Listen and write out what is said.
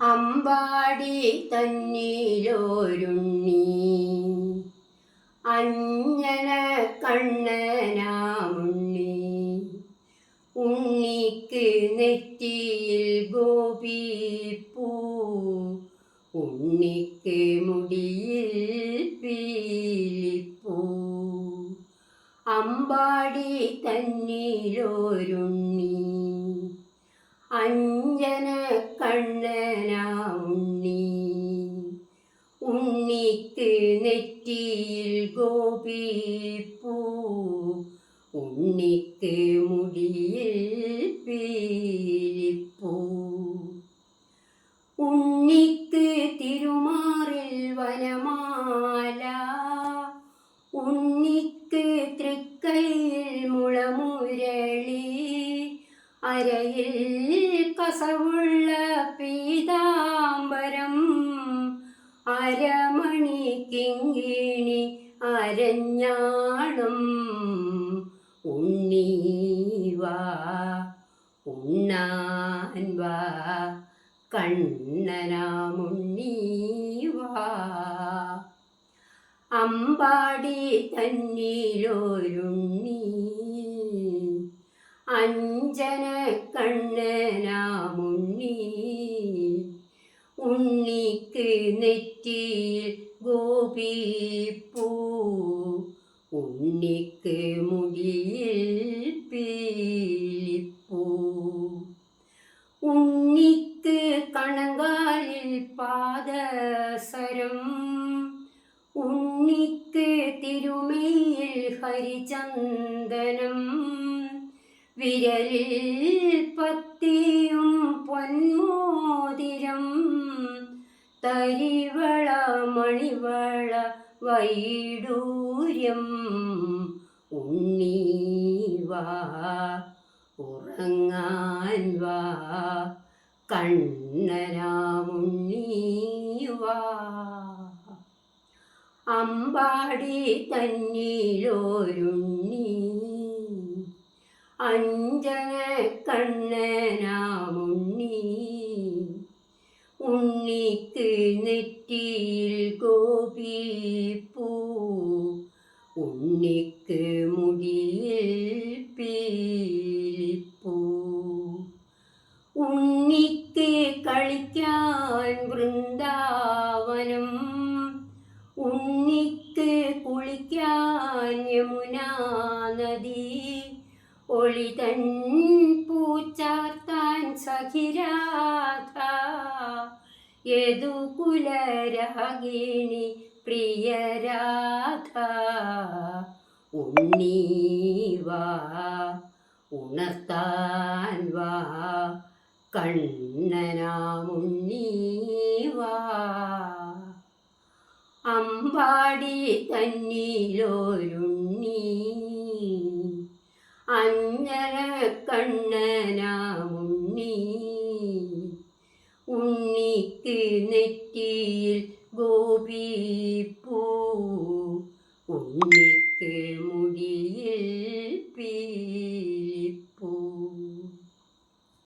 അമ്പാടി തന്നീലോരുണ്ണി. അഞ്ജന കണ്ണനാമുണ്ണി. ഉണ്ണിക്ക് നെറ്റിയിൽ ഗോപി പൂ ഉണ്ണിക്ക് മുടിയിൽ പീലിപ്പൂ. അമ്പാടി തന്നിലോരുണ്ണി. അഞ്ജന കണ്ണനാ ഉണ്ണി. ഉണ്ണിക്ക് നെറ്റിയിൽ ഗോപിപ്പൂ. ഉണ്ണിക്ക് മുടിയിൽ പീലിപ്പൂ. ഉണ്ണിക്ക് തിരുമാറിൽ വനമാല. ഉണ്ണിക്ക് അരയിൽ കസവുള്ള പീതാംബരം. അരമണി കിങ്ങിണി അരഞ്ഞാണം. ഉണ്ണീവാ ഉണ്ണാൻ വാ കണ്ണനാമുണ്ണീവാ. അമ്പാടി തന്നിലൊരുണ്ണി അഞ്ജന കണ്ണനാമുണ്ണി ഉണ്ണിക്ക് നെറ്റിയിൽ ഗോപിപ്പൂ. ഉണ്ണിക്ക് മുടിയിൽ പീലിപ്പൂ. ഉണ്ണിക്ക് കണങ്കാലിൽ പാദസരം. ഉണ്ണിക്ക് തിരുമയിൽ ഹരിചന്ദനം. വിരലിൽ പത്തിയും പൊന്മോതിരം. തരിവള മണിവള വൈഡൂര്യം ഉണ്ണീവാ ഉറങ്ങാൻ വാ. കണ്ണനാമുണ്ണീവാ അമ്പാടി തന്നിലോരുണ്ണി അഞ്ജന കണ്ണനാമുണ്ണി ഉണ്ണിക്ക് നെറ്റിയിൽ ഗോപിപ്പൂ ഉണ്ണിക്ക് മുടിയിൽ പീലിപ്പൂ. ഉണ്ണിക്ക് കളിക്കാൻ വൃന്ദാവനം. ഉണ്ണിക്ക് കുളിക്കാൻ യമുനാ നദി. ഒളിതൻ പൂച്ചാർത്താൻ സഖിരാധ യദുകുലരാഗിണി പ്രിയരാധ? ഉണ്ണീവാ ഉണർത്താൻ വാ. കണ്ണനാമുണ്ണീവാ അമ്പാടി തന്നിലോരുണ്ണി കണ്ണനാമുണ്ണി ഉണ്ണിക്ക് നെറ്റിയിൽ ഗോപിപ്പൂ ഉണ്ണിക്ക് മുടിയിൽ